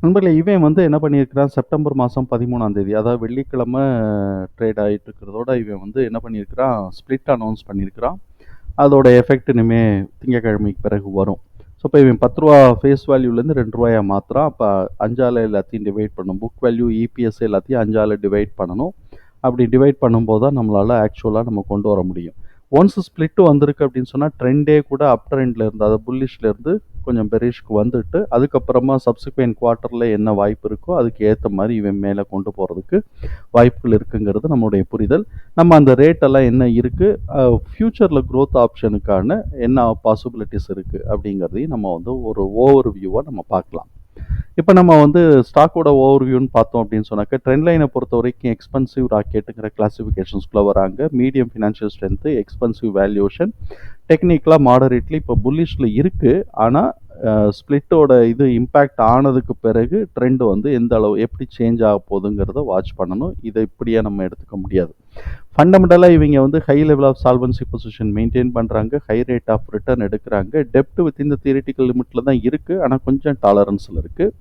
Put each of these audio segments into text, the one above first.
நண்பர்களே இவன் வந்து என்ன பண்ணியிருக்கிறான்? செப்டம்பர் மாதம் பதிமூணாம் தேதி அதாவது வெள்ளிக்கிழமை ட்ரேட் ஆகிட்டு இருக்கிறதோட இவன் வந்து என்ன பண்ணியிருக்கிறான்? Split announce பண்ணியிருக்கிறான். அதோட எஃபெக்ட் இனிமேல் திங்கக்கிழமைக்கு பிறகு வரும். ஸோ இப்போ இவன் பத்து ரூபா ஃபேஸ் வேல்யூலேருந்து ரெண்டு ரூபாயா மாத்திரான் அப்போ அஞ்சால் எல்லாத்தையும் டிவைட் பண்ணும். புக் வேல்யூ இபிஎஸ் எல்லாத்தையும் அஞ்சால் டிவைட் பண்ணணும். அப்படி டிவைட் பண்ணும்போது தான் நம்மளால் ஆக்சுவலாக நம்ம கொண்டு வர முடியும். ஒன்ஸ் ஸ்ப்ளிட்டு வந்திருக்கு அப்படின்னு சொன்னால் ட்ரெண்டே கூட அப் ட்ரெண்டில் இருந்து அதாவது புல்லிஷ்லேருந்து கொஞ்சம் பெரிஷ்க்கு வந்துட்டு அதுக்கப்புறமா சப்சிக்வெண்ட் குவார்ட்டரில் என்ன வாய்ப்பு இருக்கோ அதுக்கு ஏற்ற மாதிரி இவன் மேலே கொண்டு போகிறதுக்கு வாய்ப்புகள் இருக்குங்கிறது நம்மளுடைய புரிதல். நம்ம அந்த ரேட்டெல்லாம் என்ன இருக்குது ஃப்யூச்சரில் க்ரோத் ஆப்ஷனுக்கான என்ன பாசிபிலிட்டிஸ் இருக்குது அப்படிங்கிறதையும் நம்ம வந்து ஒரு ஓவர் வியூவாக நம்ம பார்க்கலாம். இப்போ நம்ம வந்து ஸ்டாக்கோட ஓவர் வியூன்னு பார்த்தோம் அப்படின்னு சொன்னாக்க ட்ரெண்ட் லைனை பொறுத்த வரைக்கும் எக்ஸ்பென்சிவ் ராக்கெட்டுங்கிற கிளாசிஃபிகேஷன்ஸ்குள்ளே வராங்க. Medium financial strength expensive valuation டெக்னிக்கலாக மாடரேட்லி இப்போ புல்லிஷில் இருக்குது ஆனால் ஸ்ப்ளிட்டோட இது இம்பேக்ட் ஆனதுக்கு பிறகு ட்ரெண்ட் வந்து எந்த அளவு எப்படி சேஞ்ச் ஆக போகுதுங்கிறத வாட்ச் பண்ணணும். இதை இப்படியே நம்ம எடுத்துக்க முடியாது. ஃபண்டமெண்டலாக இவங்க வந்து high level of solvency position maintain பண்ணுறாங்க ஹை ரேட் ஆஃப் ரிட்டர்ன் எடுக்கிறாங்க. டெப்ட் வித் இந்த தியரிட்டிக்கல் லிமிட்டில் தான் இருக்குது ஆனால் கொஞ்சம் டாலரன்ஸில் இருக்குது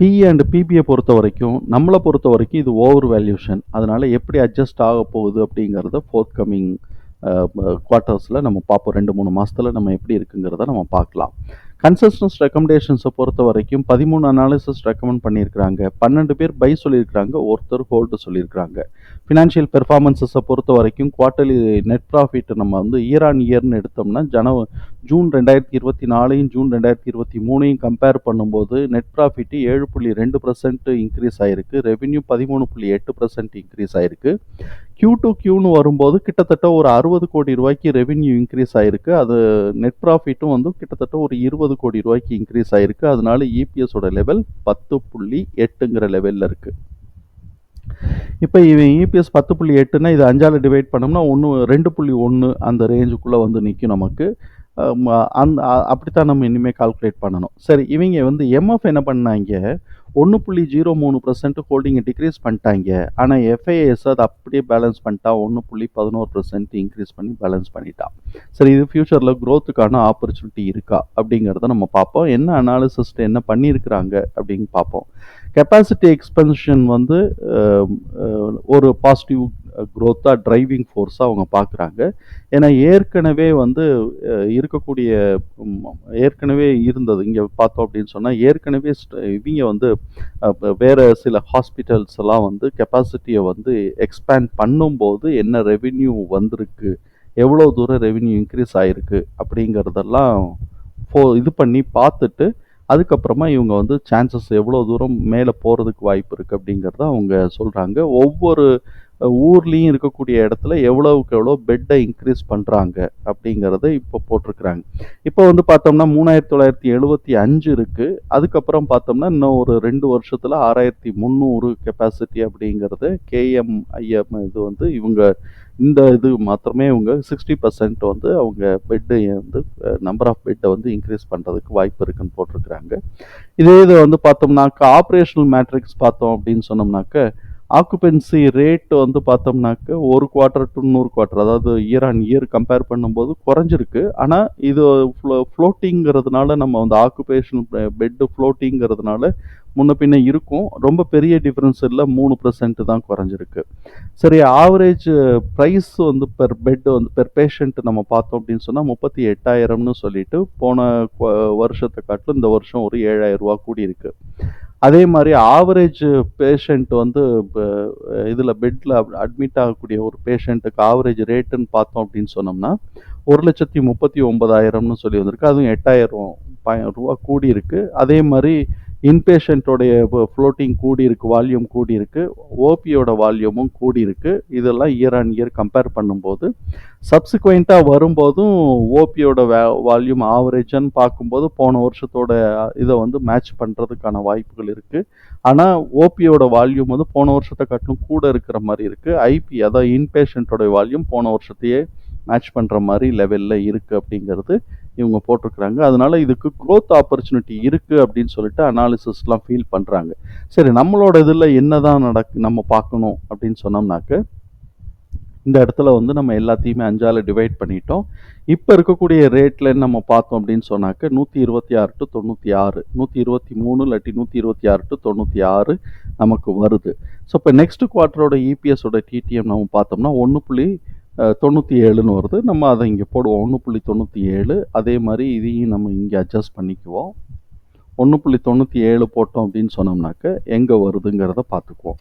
பிஇ அண்ட் பிபியை பொறுத்த வரைக்கும் நம்மளை பொறுத்த வரைக்கும் இது ஓவர் வேல்யூஷன் அதனால் எப்படி அட்ஜஸ்ட் ஆக போகுது அப்படிங்கிறத ஃபோர்த் கம்மிங் குவார்ட்டர்ஸில் நம்ம பார்ப்போம். ரெண்டு மூணு மாதத்தில் நம்ம எப்படி இருக்குங்கிறத நம்ம பார்க்கலாம். கன்சஸ்டன்ஸ் ரெக்கமெண்டேஷன்ஸை பொறுத்த வரைக்கும் பதிமூணு அனாலிசிஸ் ரெக்கமெண்ட் பண்ணியிருக்கிறாங்க. பன்னெண்டு பேர் பை சொல்லியிருக்கிறாங்க. ஒருத்தர் ஹோல்டு சொல்லியிருக்கிறாங்க. ஃபினான்ஷியல் பெர்ஃபார்மன்ஸஸை பொறுத்த வரைக்கும் குவார்ட்டர்லி நெட் ப்ராஃபிட் நம்ம வந்து இயர் ஆன் இயர்னு எடுத்தோம்னா ஜன ஜூன் ரெண்டாயிரத்தி இருபத்தி நாலையும் ஜூன் ரெண்டாயிரத்தி இருபத்தி மூணையும் கம்பேர் பண்ணும்போது நெட் ப்ராஃபிட் ஏழு புள்ளி ரெண்டு பர்சன்ட் இன்க்ரீஸ் ஆயிருக்கு. ரெவென்யூ பதிமூணு புள்ளி எட்டு பர்சன்ட் இன்க்ரீஸ் ஆயிருக்கு. கியூ டு கியூன்னு வரும்போது கிட்டத்தட்ட ஒரு அறுபது கோடி ரூபாய்க்கு ரெவென்யூ இன்க்ரீஸ் ஆயிருக்கு. அது நெட் ப்ராஃபிட்டும் வந்து கிட்டத்தட்ட ஒரு இருபது கோடி ரூபாய்க்கு இன்க்ரீஸ் ஆயிருக்கு. அதனால இபிஎஸோட லெவல் பத்து புள்ளி எட்டுங்கிற லெவலில் இருக்குது இப்போ இவன் இபிஎஸ் பத்து புள்ளி எட்டுன்னா இது அஞ்சால் டிவைட் பண்ணோம்னா ஒன்று ரெண்டு புள்ளி ஒன்று அந்த ரேஞ்சுக்குள்ளே வந்து நிற்கும் நமக்கு. அந்த அப்படித்தான் நம்ம இனிமேல் கால்குலேட் பண்ணணும். சரி இவங்க வந்து எம்எஃப் என்ன பண்ணாங்க? ஒன்று புள்ளி ஜீரோ மூணு பர்சன்ட் ஹோல்டிங்கை டிக்ரீஸ் பண்ணிட்டாங்க. ஆனால் எஃப்ஐஎஸ் அதை அப்படியே பேலன்ஸ் பண்ணிட்டா ஒன்று புள்ளி பதினோரு பர்சன்ட் இன்க்ரீஸ் பண்ணி பேலன்ஸ் பண்ணிட்டான் சரி இது ஃப்யூச்சரில் க்ரோத்துக்கான ஆப்பர்ச்சுனிட்டி இருக்கா? அப்படிங்கிறத நம்ம பார்ப்போம். என்ன அனாலிசிஸ்ட் என்ன பண்ணியிருக்கிறாங்க அப்படின்னு பார்ப்போம். கெப்பாசிட்டி எக்ஸ்பென்ஷன் வந்து ஒரு பாசிட்டிவ் க்ரோத்தாக டிரைவிங் ஃபோர்ஸாக அவங்க பார்க்குறாங்க ஏன்னா ஏற்கனவே வந்து இருக்கக்கூடிய ஏற்கனவே இருந்தது. இங்கே பார்த்தோம் அப்படின்னு சொன்னால் ஏற்கனவே இவங்க வந்து வேறு சில ஹாஸ்பிட்டல்ஸ் எல்லாம் வந்து கெப்பாசிட்டியை வந்து எக்ஸ்பேண்ட் பண்ணும்போது என்ன ரெவின்யூ வந்திருக்கு எவ்வளோ தூரம் ரெவின்யூ இன்க்ரீஸ் ஆகிருக்கு அப்படிங்கிறதெல்லாம் ஃபோ இது பண்ணி பார்த்துட்டு அதுக்கப்புறமா இவங்க வந்து சான்சஸ் எவ்வளோ தூரம் மேலே போகிறதுக்கு வாய்ப்பு இருக்குது அப்படிங்கிறத அவங்க சொல்கிறாங்க ஒவ்வொரு ஊர்லேயும் இருக்கக்கூடிய இடத்துல எவ்வளவுக்கு எவ்வளோ பெட்டை இன்க்ரீஸ் பண்ணுறாங்க அப்படிங்கிறத இப்போ போட்டிருக்கிறாங்க. இப்போ வந்து பார்த்தோம்னா மூணாயிரத்தி தொள்ளாயிரத்தி எழுபத்தி அஞ்சு இருக்குது அதுக்கப்புறம் பார்த்தோம்னா இன்னும் ஒரு ரெண்டு வருஷத்தில் ஆறாயிரத்தி முந்நூறு கெப்பாசிட்டி அப்படிங்கிறது கேஎம்ஐஎம் இது வந்து இவங்க இந்த இது மாத்திரமே இவங்க சிக்ஸ்டி பர்சன்ட் வந்து அவங்க பெட்டை வந்து நம்பர் ஆஃப் பெட்டை வந்து இன்க்ரீஸ் பண்ணுறதுக்கு வாய்ப்பு இருக்குன்னு போட்டிருக்கிறாங்க. இதே இது வந்து பார்த்தோம்னாக்கா ஆப்ரேஷனல் மேட்ரிக்ஸ் பார்த்தோம் அப்படின்னு சொன்னோம்னாக்க ஆக்குபென்சி ரேட் வந்து பார்த்தோம்னாக்க ஒரு குவார்ட்டர் டு நூறு குவார்ட்டர் அதாவது இயர் ஆன் இயர் கம்பேர் பண்ணும்போது குறைஞ்சிருக்கு. ஆனால் இது ஃப்ளோ ஃப்ளோட்டிங்கிறதுனால நம்ம வந்து ஆக்குபேஷன் பெட்டு ஃப்ளோட்டிங்கிறதுனால முன்ன பின்ன இருக்கும். ரொம்ப பெரிய டிஃப்ரென்ஸ் இல்லை. மூணு பர்சன்ட் தான் குறைஞ்சிருக்கு. சரி ஆவரேஜ் ப்ரைஸ் வந்து பெர் பெட் வந்து பெர் பேஷண்ட் நம்ம பார்த்தோம் அப்படின்னு சொன்னால் முப்பத்தி எட்டாயிரம்னு சொல்லிட்டு போன வருஷத்தை காட்டிலும் இந்த வருஷம் ஒரு ஏழாயிரம் ரூபா கூடி அதே மாதிரி ஆவரேஜ் பேஷண்ட் வந்து இப்போ இதில் பெட்டில் அட்மிட் ஆகக்கூடிய ஒரு பேஷண்ட்டுக்கு ஆவரேஜ் ரேட்டுன்னு பார்த்தோம் அப்படின்னு சொன்னோம்னா ஒரு லட்சத்தி முப்பத்தி ஒன்பதாயிரம்னு சொல்லி வந்திருக்கு. அதுவும் எட்டாயிரம் ரூபா கூடியிருக்கு. அதே மாதிரி இன்பேஷண்ட்டோடைய ஃப்ளோட்டிங் கூடி இருக்கு வால்யூம் கூடி இருக்கு ஓபியோட வால்யூமும் கூடி இருக்கு இதெல்லாம் இயர் ஆன் இயர் கம்பேர் பண்ணும்போது சப்சிக்வெண்ட்டாக வரும்போதும் ஓபியோட வே வால்யூம் ஆவரேஜன்னு பார்க்கும்போது போன வருஷத்தோட இதை வந்து மேட்ச் பண்ணுறதுக்கான வாய்ப்புகள் இருக்குது ஆனால் ஓபியோட வால்யூம் வந்து போன வருஷத்தை காட்டிலும் கூட இருக்கிற மாதிரி இருக்குது ஐபி அதாவது இன்பேஷண்ட்டோட வால்யூம் போன வருஷத்தையே மேட்ச் பண்ணுற மாதிரி லெவலில் இருக்குது அப்படிங்கிறது இவங்க போட்டிருக்கிறாங்க. அதனால இதுக்கு க்ரோத் ஆப்பர்ச்சுனிட்டி இருக்குது அப்படின்னு சொல்லிட்டு அனாலிசிஸ்லாம் ஃபீல் பண்ணுறாங்க சரி நம்மளோட இதில் என்ன தான் நடக்கு நம்ம பார்க்கணும் அப்படின்னு சொன்னோம்னாக்க இந்த இடத்துல வந்து நம்ம எல்லாத்தையுமே அஞ்சால் டிவைட் பண்ணிட்டோம். இப்போ இருக்கக்கூடிய ரேட்டில் நம்ம பார்த்தோம் அப்படின்னு சொன்னாக்க நூற்றி இருபத்தி ஆறு டு தொண்ணூற்றி ஆறு நூற்றி இருபத்தி மூணு இல்லாட்டி நூற்றி இருபத்தி ஆறு டு தொண்ணூற்றி ஆறு நமக்கு வருது ஸோ இப்போ நெக்ஸ்ட் குவார்ட்டரோட இபிஎஸோட டிடிஎம் நம்ம பார்த்தோம்னா ஒன்று புள்ளி தொண்ணூற்றி ஏழுன்னு வருது. நம்ம அதை இங்கே போடுவோம். ஒன்று புள்ளி தொண்ணூற்றி ஏழு அதே மாதிரி இதையும் நம்ம இங்கே அட்ஜஸ்ட் பண்ணிக்குவோம். ஒன்று புள்ளி தொண்ணூற்றி ஏழு போட்டோம் அப்படின்னு சொன்னோம்னாக்க எங்கே வருதுங்கிறத பார்த்துக்குவோம்.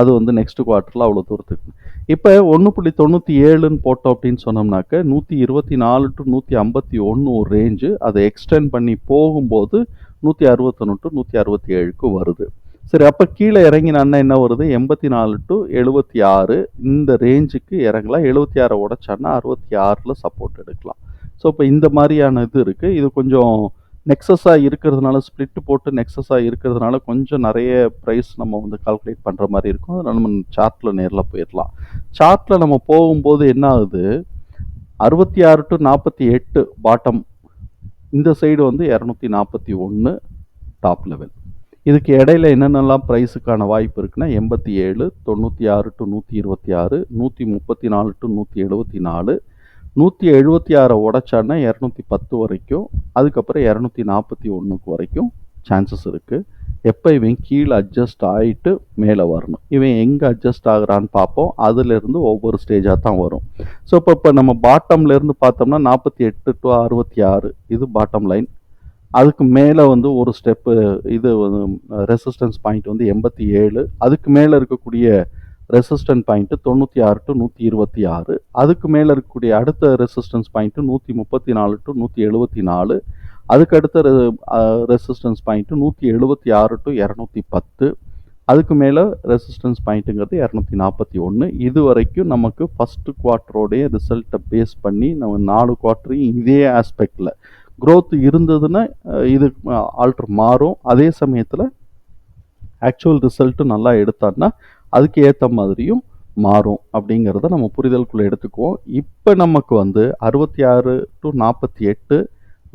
அது வந்து நெக்ஸ்ட் குவார்ட்டரில் அவ்வளோ தூரத்துக்கு. இப்போ ஒன்று புள்ளி தொண்ணூற்றி ஏழுன்னு போட்டோம் அப்படின்னு சொன்னோம்னாக்க நூற்றி இருபத்தி நாலு டு நூற்றி ஐம்பத்தி ஒன்று ஒரு ரேஞ்சு அதை எக்ஸ்டெண்ட் பண்ணி போகும்போது நூற்றி அறுபத்தொன்று டு நூற்றி அறுபத்தி ஏழுக்கு வருது. சரி அப்போ கீழே இறங்கினான்னா என்ன வருது? எண்பத்தி நாலு டு எழுபத்தி ஆறு இந்த ரேஞ்சுக்கு இறங்கலாம். எழுபத்தி ஆறை உடச்சான்னா அறுபத்தி ஆறில் சப்போர்ட் எடுக்கலாம். ஸோ இப்போ இந்த மாதிரியான இது இருக்குது இது கொஞ்சம் நெக்ஸஸாக இருக்கிறதுனால ஸ்ப்ளிட் போட்டு நெக்ஸஸாக இருக்கிறதுனால கொஞ்சம் நிறைய ப்ரைஸ் நம்ம வந்து கால்குலேட் பண்ணுற மாதிரி இருக்கும். அதனால நம்ம சார்ட்டில் நேரில் போயிடலாம் சார்ட்டில் நம்ம போகும்போது என்ன ஆகுது? அறுபத்தி ஆறு டு நாற்பத்தி எட்டு பாட்டம் இந்த சைடு வந்து இரநூத்தி நாற்பத்தி ஒன்று டாப் லெவல் இதுக்கு இடையில என்னென்னலாம் ப்ரைஸுக்கான வாய்ப்பு இருக்குன்னா எண்பத்தி ஏழு தொண்ணூற்றி ஆறு டு நூற்றி இருபத்தி ஆறு நூற்றி முப்பத்தி நாலு டு நூற்றி எழுபத்தி நாலு. நூற்றி எழுபத்தி ஆறை உடச்சான்னா இரநூத்தி பத்து வரைக்கும். அதுக்கப்புறம் இரநூத்தி நாற்பத்தி ஒன்றுக்கு வரைக்கும் சான்சஸ் இருக்குது எப்போ இவன் கீழே அட்ஜஸ்ட் ஆகிட்டு மேலே வரணும். இவன் எங்கே அட்ஜஸ்ட் ஆகுறான்னு பார்ப்போம். அதுலேருந்து ஒவ்வொரு ஸ்டேஜாக தான் வரும். ஸோ இப்போ இப்போ நம்ம பாட்டம்லேருந்து பார்த்தோம்னா நாற்பத்தி எட்டு டு அறுபத்தி ஆறு இது பாட்டம் லைன் அதுக்கு மேலே வந்து ஒரு ஸ்டெப்பு இது ரெசிஸ்டன்ஸ் பாயிண்ட் வந்து எண்பத்தி ஏழு. அதுக்கு மேலே இருக்கக்கூடிய ரெசிஸ்டன்ட் பாயிண்ட்டு தொண்ணூற்றி ஆறு டு நூற்றி இருபத்தி ஆறு. அதுக்கு மேலே இருக்கக்கூடிய அடுத்த ரெசிஸ்டன்ஸ் பாயிண்ட்டு நூற்றி முப்பத்தி நாலு டு நூற்றி எழுபத்தி நாலு. அதுக்கு அடுத்த ரெசிஸ்டன்ஸ் பாயிண்ட்டு நூற்றி எழுபத்தி ஆறு டு இரநூத்தி பத்து. அதுக்கு மேலே ரெசிஸ்டன்ஸ் பாயிண்ட்டுங்கிறது இரநூத்தி நாற்பத்தி ஒன்று இது வரைக்கும் நமக்கு ஃபஸ்ட்டு குவார்ட்டரோடைய ரிசல்ட்டை பேஸ் பண்ணி நம்ம நாலு குவார்ட்டரையும் இதே ஆஸ்பெக்டில் க்ரோத் இருந்ததுன்னா இது ஆல்ட்ரு மாறும். அதே சமயத்தில் ஆக்சுவல் ரிசல்ட்டு நல்லா எடுத்தான்னா அதுக்கு ஏற்ற மாதிரியும் மாறும் அப்படிங்கிறத நம்ம புரிதலுக்குள்ளே எடுத்துக்குவோம். இப்போ நமக்கு வந்து அறுபத்தி ஆறு டு நாற்பத்தி எட்டு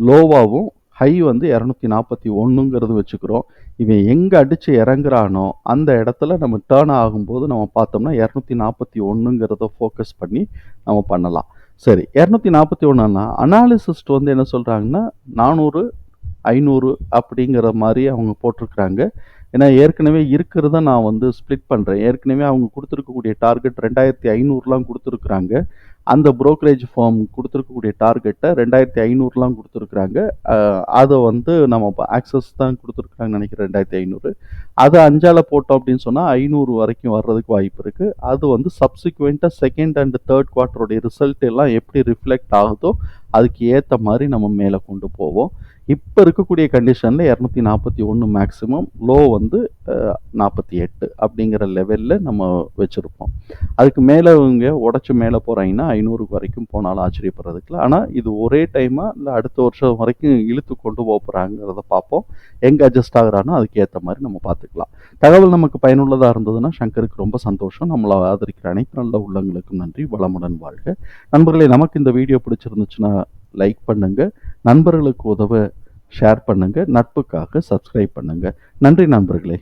லோவாகவும் ஹை வந்து இரநூத்தி நாற்பத்தி ஒன்றுங்கிறது வச்சுக்கிறோம். இவன் எங்கே அடித்து இறங்குறானோ அந்த இடத்துல நம்ம டேர்ன் ஆகும்போது நம்ம பார்த்தோம்னா இரநூத்தி நாற்பத்தி ஒன்றுங்கிறத ஃபோக்கஸ் பண்ணி நம்ம பண்ணலாம். சரி இரநூத்தி நாற்பத்தி ஒன்றுனா அனாலிசிஸ்ட் வந்து என்ன சொல்கிறாங்கன்னா நானூறு ஐநூறு அப்படிங்கிற மாதிரி அவங்க போட்டிருக்கிறாங்க. ஏன்னா ஏற்கனவே இருக்கிறத நான் வந்து ஸ்ப்ளிட் பண்ணுறேன் ஏற்கனவே அவங்க கொடுத்துருக்கக்கூடிய டார்கெட் ரெண்டாயிரத்தி ஐநூறுலாம் கொடுத்துருக்குறாங்க. அந்த ப்ரோக்கரேஜ் ஃபார்ம் கொடுத்துருக்கக்கூடிய டார்கெட்டை ரெண்டாயிரத்தி ஐநூறுலாம் கொடுத்துருக்குறாங்க. அதை வந்து நம்ம ஆக்சஸ் தான் கொடுத்துருக்குறாங்க நினைக்கிறேன் ரெண்டாயிரத்தி ஐநூறு. அதை அஞ்சால் போட்டோம் அப்படின்னு சொன்னால் ஐநூறு வரைக்கும் வர்றதுக்கு வாய்ப்பு இருக்குது அது வந்து சப்சிக்வெண்ட்டாக செகண்ட் அண்ட் தேர்ட் குவார்ட்டருடைய ரிசல்ட் எல்லாம் எப்படி ரிஃப்ளெக்ட் ஆகுதோ அதுக்கு ஏற்ற மாதிரி நம்ம மேலே கொண்டு போவோம். இப்போ இருக்கக்கூடிய கண்டிஷனில் இரநூத்தி நாற்பத்தி ஒன்று மேக்ஸிமம் லோ வந்து நாற்பத்தி எட்டு அப்படிங்கிற லெவலில் நம்ம வச்சுருப்போம். அதுக்கு மேலே இவங்க உடச்சி மேலே போகிறாங்கன்னா ஐநூறு வரைக்கும் போனாலும் ஆச்சரியப்படுறதுக்குல ஆனால் இது ஒரே டைமாக இல்லை அடுத்த வருஷம் வரைக்கும் இழுத்து கொண்டு போகிறாங்கிறத பார்ப்போம். எங்கே அட்ஜஸ்ட் ஆகுறானோ அதுக்கேற்ற மாதிரி நம்ம பார்த்துக்கலாம். தகவல் நமக்கு பயனுள்ளதாக இருந்ததுன்னா சங்கருக்கு ரொம்ப சந்தோஷம். நம்மளை ஆதரிக்கிற அனைத்து நல்ல உள்ளங்களுக்கும் நன்றி. வளமுடன் வாழ்க. நண்பர்களே நமக்கு இந்த வீடியோ பிடிச்சிருந்துச்சுன்னா லைக் பண்ணுங்க. நண்பர்களுக்கு உதவ ஷேர் பண்ணுங்கள் நட்புக்காக சப்ஸ்கிரைப் பண்ணுங்கள் நன்றி நண்பர்களே.